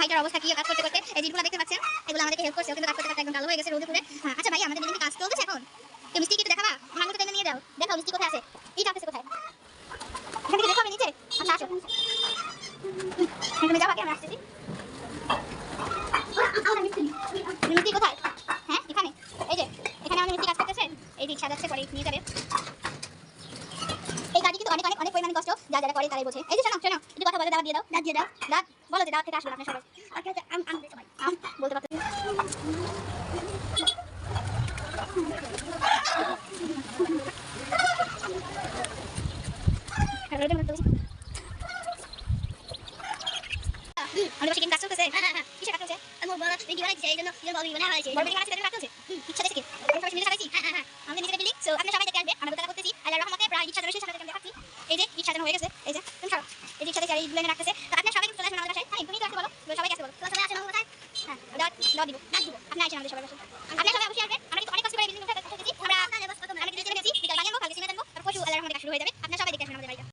ভাইটার অবস্থা এই জিনিসগুলো দেখতে পাচ্ছেন এগুলো আমাদেরকে হেল্প করছে কিন্তু কাজ করতে করতে একদম কালো ভাই আমাদের কাজ চলতেছে এখন কেউ মিষ্টি কিন্তু দেখাবা আমার মতো নিয়ে যাও দেখাও মিষ্টি কোথায় আছে এই কাছে কোথায় এখান থেকে দেখো আমি নিচে যাচ্ছে পরে নিয়ে যাবে। এই কাজে কিন্তু অনেক অনেক অনেক পরিমাণে কষ্ট যা যারা করে তারাই বোঝে। এই যে শোনো শোনো একটু কথা বলে দাওয়াত দিয়ে দাও দাঁত দিয়ে দাও দাঁত বলো যে দাওয়াত থেকে আসবেন আপনি সবাই। আচ্ছা আচ্ছা আম আম সবাই। বলতে আমাদের কিন্তু কাজ চলতেছে কিসে কাজ চলছে আমার বড় এই জন্য বড় কাজ চলছে ইচ্ছা দেখে আমরা সবাই মিলে সাজাইছি আমাদের নিজেদের বিল্ডিং সো আপনি সবাই দেখে আসবে, আমরা কথা করতেছি আল্লাহ রহমতে প্রায় রিক্সা ধরে সাজাতে দেখাচ্ছি এই যে রিক্সা হয়ে গেছে, এই যে, তুমি সরো। এই রিক্সা থেকে এই গুলো রাখতেছে। তো আপনি সবাই চলে আসবেন আমাদের বাসায়। তুমি তো আসতে বলো। সবাই আসতে বলো। তো সবাই আসেন আমাদের বাসায়। হ্যাঁ দাও দাও দিব দাও দিব। আপনি আসেন আমাদের সবাই বাসায়। আপনি সবাই অবশ্যই আসবেন। আমরা কিন্তু অনেক কষ্ট করে বিল্ডিং উঠে আমরা আমরা কিছু গেছি। বিকাল বানিয়ে কালকে সিমে আনব আর পরশু আল্লাহ রহমতে শুরু হয়ে যাবে। আপনারা সবাই দেখে আসবেন আমাদের বাড়িতে